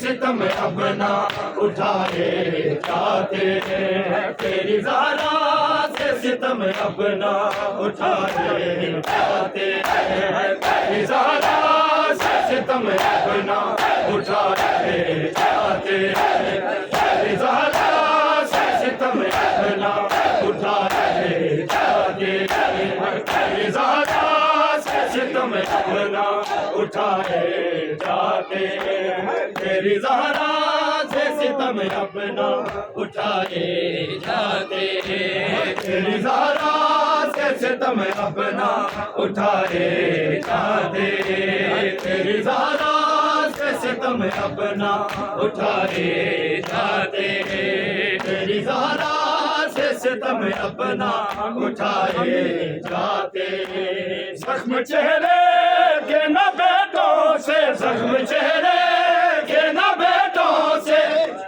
ستم اپنا اٹھائے جاتے ہیں۔ تیری زہرا سے ستم اپنا اٹھائے جاتے ہیں۔ تیری زہرا سے ستم اپنا اٹھائے جاتے ہیں۔ تیری زہرا سے ستم اپنا اٹھائے جاتے ہیں۔ تیری زہرا سے ستم اپنا اٹھائے جاتے ہیں۔ تیری زہرا سے ستم اپنا اٹھائے جاتے ہیں۔ تیری زہرا سے ستم اپنا اٹھائے جاتے ہیں۔ تیری زہرا سے ستم اپنا اٹھائے جاتے ہیں۔ تیری زہرا ستم اپنا اٹھائے جاتے ہیں۔ زخم چہرے کے نہ سے زخم چہرے کے نہ بیٹوں سے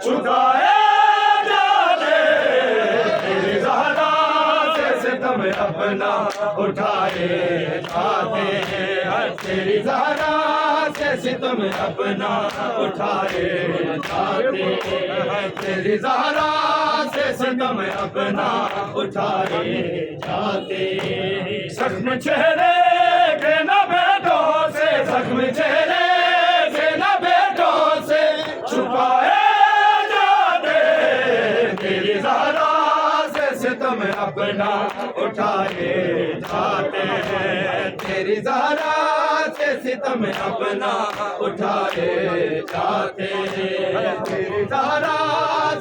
چھکائے جاتے تیری زہرا سے ستم اپنا اٹھائے جاتے ہیں۔ تیری زہرا سے ستم اپنا اٹھائے جاتے تیری زہرا سے ستم اپنا اٹھائے جاتے زخم چہرے اٹھائے جاتے ہیں۔ تیری زہرا سے ستم اپنا اٹھائے، جاتے ہیں۔ تیری زہرا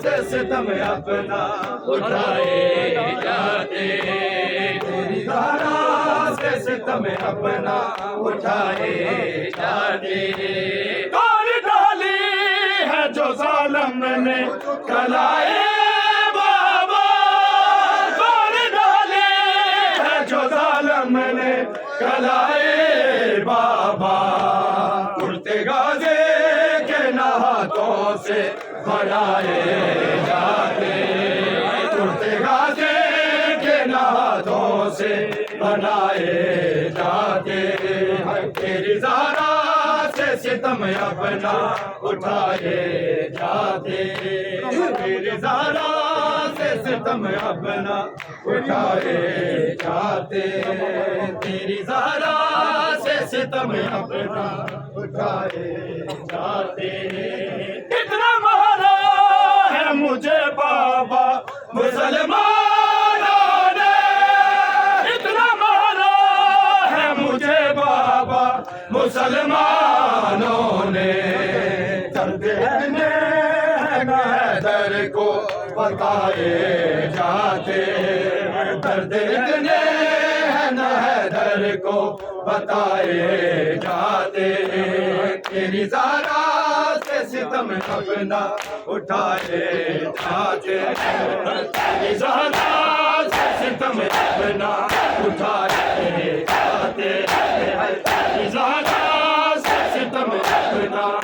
سے ستم اپنا اٹھائے، جاتے ہیں۔ تیری زہرا سے ستم اپنا اٹھائے، جاتے ہیں۔ ڈالی ہے جو ظالم نے کلائے بنائے جاتے اڑتے گازے کے نہاتوں سے بنائے جاتے ہیں۔ تیری زہرا سے ستم اپنا اٹھائے جاتے تیری زہرا سے ستم اپنا اٹھائے جاتے تیری زہرا سے ستم اپنا اٹھائے جاتے ہے مجھے بابا، مسلمانوں نے اتنا مارا ہے مجھے بابا، مسلمانوں نے۔ درد ہے حیدر کو بتائے جاتے درد اتنے حیدر کو بتائے جاتے تیری زارا سے ستم اپنا اٹھائے جاتے تیری زارا سے ستم اپنا اٹھائے جاتے تیری زارا سے ستم اپنا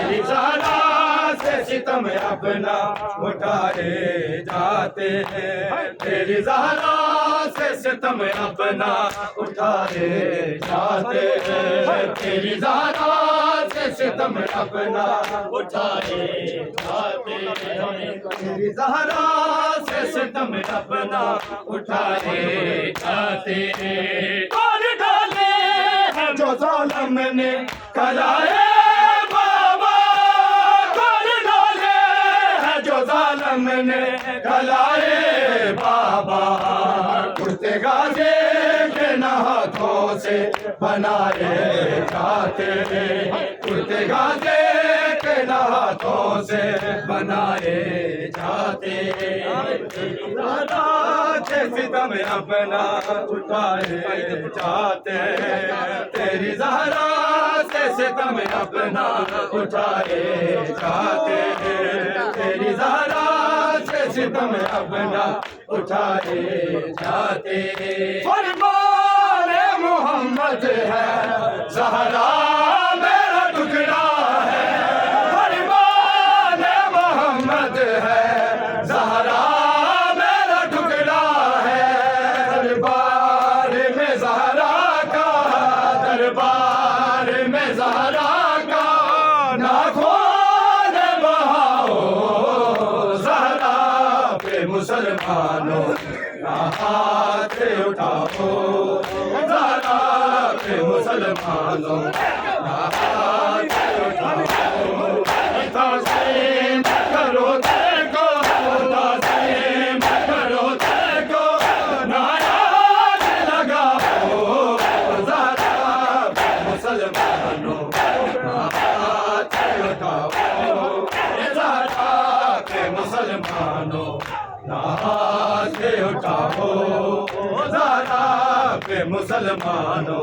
ہیں تیری زہرا سے ستم اپنا اٹھائے جاتے ہیں۔ تیری زہرا سے ستم اپنا اٹھائے جاتے ہیں۔ تیری زہرا سے ستم اپنا اٹھائے جاتے ہیں۔ تیری زہرا سے ستم اپنا اٹھائے جاتے ہیں۔ کون ڈالے ہیں جو ظالم نے کلائے ہم نے گلائے بابا، کرتے گاجے کے نہ ہاتھوں سے بنائے جاتے کرتے گاجے کے نہ ہاتھوں سے بنائے جاتے ستم اپنا اٹھائے جاتے تیری زہرا سے ستم اپنا اٹھائے جاتے تیری زہرا ستم اپنا اٹھائے جاتے فرمان محمد ہے زہرہ مسلمانو نودا ڪرو ٿا لڳا پي مسلمانو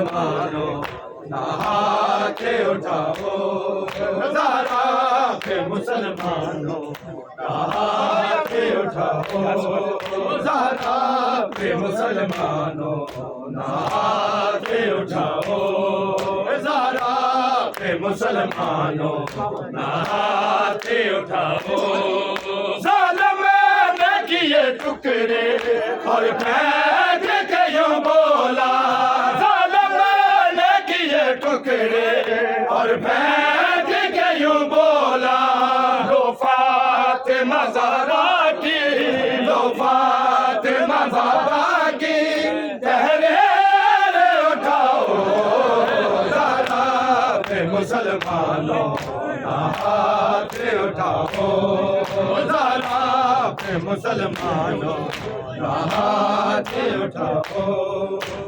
مسلمانوں نہا کے اٹھاؤ نظارہ کے مسلمانو نہا کے اٹھاؤ نظارہ کے مسلمانوں نہا کے اٹھاؤ نظارہ کے مسلمانو نہا کے اٹھاؤ ظالم نے کیے ٹکڑے اور میں ٹکڑے اور پھینک کے یوں بولا لو فاطمہ زہرا کی لو فاطمہ زہرا کی تحریر اٹھاؤ، زہرا پہ مسلمانوں، ہاتھ اٹھاؤ، زہرا پہ مسلمانوں اٹھاؤ۔